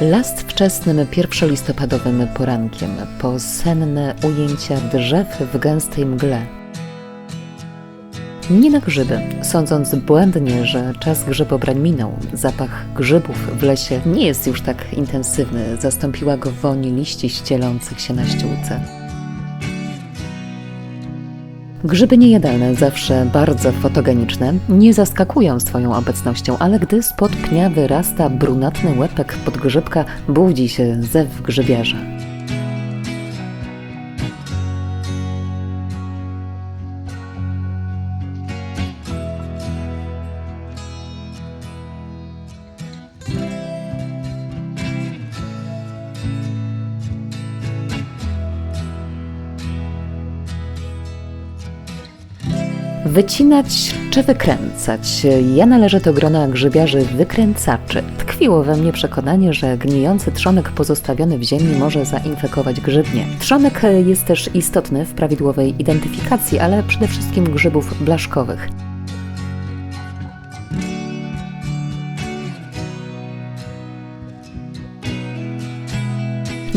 Last wczesnym pierwszolistopadowym porankiem, po senne ujęcia drzew w gęstej mgle. Nie na grzyby, sądząc błędnie, że czas grzybobrań minął. Zapach grzybów w lesie nie jest już tak intensywny, zastąpiła go woń liści ścielących się na ściółce. Grzyby niejadalne, zawsze bardzo fotogeniczne, nie zaskakują swoją obecnością, ale gdy spod pnia wyrasta brunatny łepek podgrzybka, budzi się zew grzybiarza. Wycinać czy wykręcać? Ja należę do grona grzybiarzy wykręcaczy. Tkwiło we mnie przekonanie, że gnijący trzonek pozostawiony w ziemi może zainfekować grzybnie. Trzonek jest też istotny w prawidłowej identyfikacji, ale przede wszystkim grzybów blaszkowych.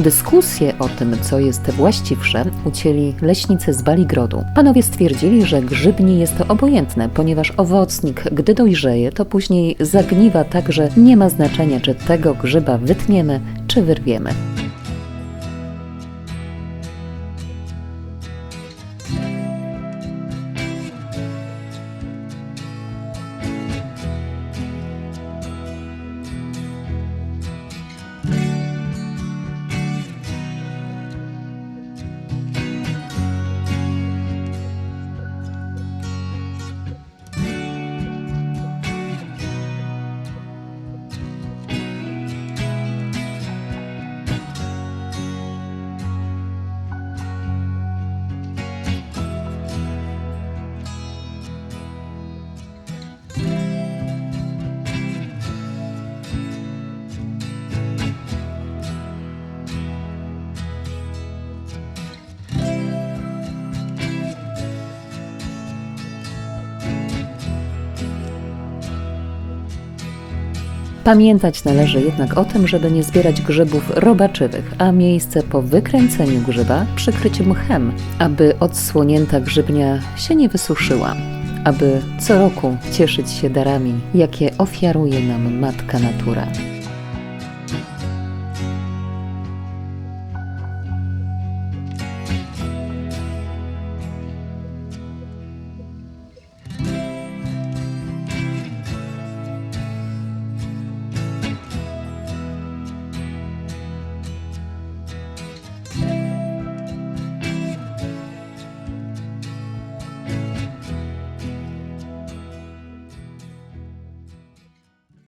Dyskusję o tym, co jest właściwsze, ucięli leśnicy z Baligrodu. Panowie stwierdzili, że grzybni jest to obojętne, ponieważ owocnik, gdy dojrzeje, to później zagniwa tak, że nie ma znaczenia, czy tego grzyba wytniemy, czy wyrwiemy. Pamiętać należy jednak o tym, żeby nie zbierać grzybów robaczywych, a miejsce po wykręceniu grzyba przykryć mchem, aby odsłonięta grzybnia się nie wysuszyła, aby co roku cieszyć się darami, jakie ofiaruje nam Matka Natura.